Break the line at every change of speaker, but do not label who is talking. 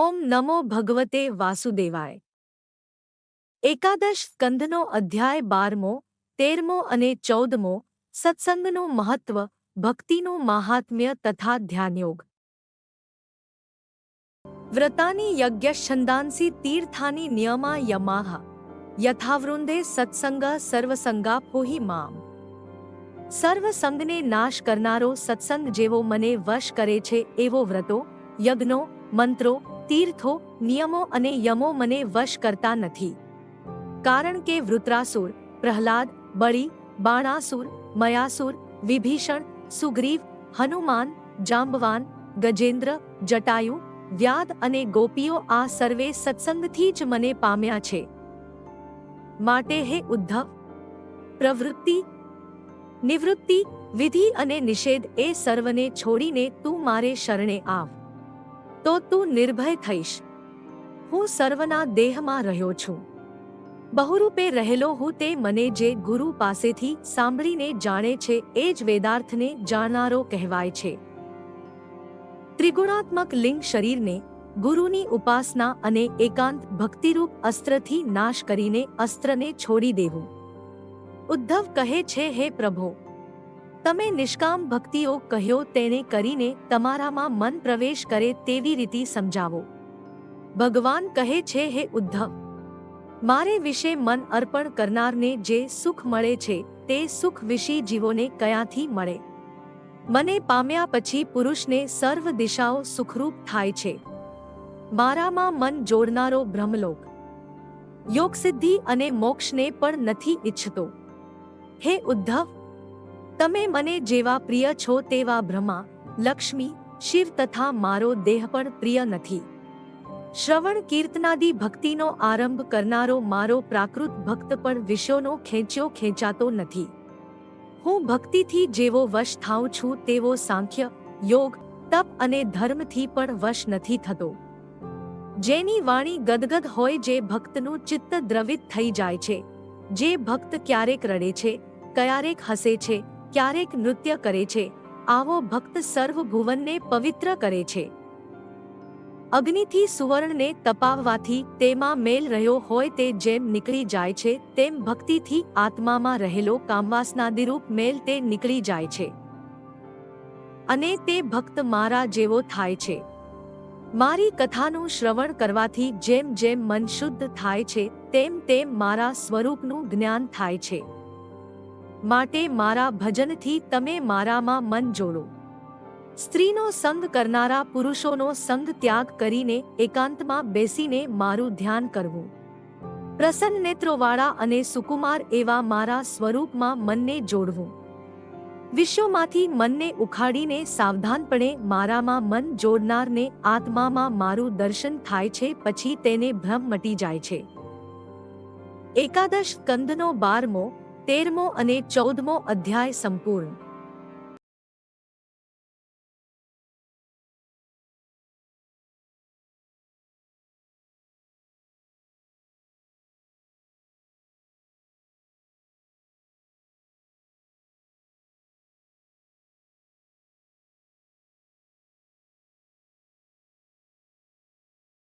નમો ભગવતે વાસુદેવાય એકાદશ સ્કંધનો અધ્યાય બારમો તેરમો અને ચૌદમો સત્સંગનું મહત્વ ભક્તિનું માહાત્મ્ય તથા ધ્યાનયોગ વ્રતાની યજ્ઞછંદાંસી તીર્થાની નિયમા યમાહ યથાવૃંદે સત્સંગ સર્વસંગા પોહી મામ સર્વસંગને નાશ કરનારો સત્સંગ જેવો મને વશ કરે છે એવો વ્રતો યજ્ઞો મંત્રો તીર્થો, નિયમો અને યમો મને વશ કરતા નથી. કારણ કે વૃત્રાસુર, પ્રહલાદ, બળી, બાણાસુર, મયાસુર, વિભીષણ, સુગ્રીવ, હનુમાન, જાંબવાન, ગજેન્દ્ર, જટાયુ, વ્યાદ અને ગોપીઓ આ સર્વે સત્સંગથી જ મને પામ્યા છે. માટે હે ઉદ્ધવ, પ્રવૃત્તિ, નિવૃત્તિ, વિધિ અને નિષેધ એ સર્વને છોડીને તું મારે શરણે આવ. તો તું નિર્ભય થઈશ. હું સર્વના દેહમાં રહ્યો છું. બહુરૂપે રહેલો હું તે મને જે ગુરુ પાસેથી સાંભળીને જાણે છે એ જ વેદાર્થને જાણનારો કહેવાય છે. ત્રિગુણાત્મક લિંગ શરીરને ગુરુની ઉપાસના અને એકાંત ભક્તિરૂપ અસ્ત્રથી નાશ કરીને અસ્ત્રને છોડી દેવું. ઉદ્ધવ કહે છે, હે પ્રભો તમે નિષ્કામ ભક્તિઓ કહ્યો તેને કરીને તમારામાં મન પ્રવેશ કરે તેવી રીતે સમજાવો. ભગવાન કહે છે, હે ઉદ્ધવ, મારે વિશે મન અર્પણ કરનારને જે સુખ મળે છે, તે સુખ વિશે જીવોને કયાથી મળે? મને પામ્યા પછી પુરુષને સર્વ દિશાઓ સુખરૂપ થાય છે. મારામાં મન જોડનારો બ્રહ્મલોક, યોગસિદ્ધિ અને મોક્ષને પણ નથી ઈચ્છતો. હે ઉદ્ધવ તમે મને જેવા પ્રિય છો તેવા બ્રહ્મા, લક્ષ્મી, શિવ તથા મારો દેહ પણ પ્રિય નથી. શ્રવણ કીર્તનાદી ભક્તિનો આરંભ કરનારો મારો પ્રાકૃત ભક્ત પણ વિષયોનો ખેંચ્યો ખેંચાતો નથી. હું ભક્તિથી જેવો વશ થાઉં છું તેવો સાંખ્ય, યોગ, તપ અને ધર્મથી પણ વશ નથી થતો. જેની વાણી ગદગદ હોય જે ભક્તનું ચિત્ત દ્રવિત થઈ જાય છે, જે ભક્ત ક્યારેક રડે છે, ક્યારેક હસે છે ક્યારેક નૃત્ય કરે છે. આવો ભક્ત સર્વ ભુવનને પવિત્ર કરે છે. અગ્નિથી સુવર્ણને તપાવવાથી તેમાં મેલ રહ્યો હોય તે જેમ નીકળી જાય છે, તેમ ભક્તિથી આત્મામાં રહેલો કામવાસનાદિરૂપ મેલ તે નીકળી જાય છે. અને તે ભક્ત મારા જેવો થાય છે. મારી કથાનું શ્રવણ કરવાથી જેમ જેમ મન શુદ્ધ થાય છે, તેમ તેમ મારા સ્વરૂપનું જ્ઞાન થાય છે. માટે મારા ભજનથી તમે મારામાં મન જોડો. સ્ત્રીનો સંગ કરનારા પુરુષોનો સંગ ત્યાગ કરીને એકાંતમાં બેસીને મારું ધ્યાન કરવું. પ્રસન્ન નેત્રોવાળા અને સુકુમાર એવા મારા સ્વરૂપમાં મનને જોડવું. વિશ્વમાંથી મનને ઉખાડીને સાવધાનપણે મારામાં મન જોડનારને આત્મામાં મારું દર્શન થાય છે પછી તેને ભ્રમ મટી જાય છે. એકાદશ કંદનો બારમો તેરમો અને ચૌદમો અધ્યાય સંપૂર્ણ.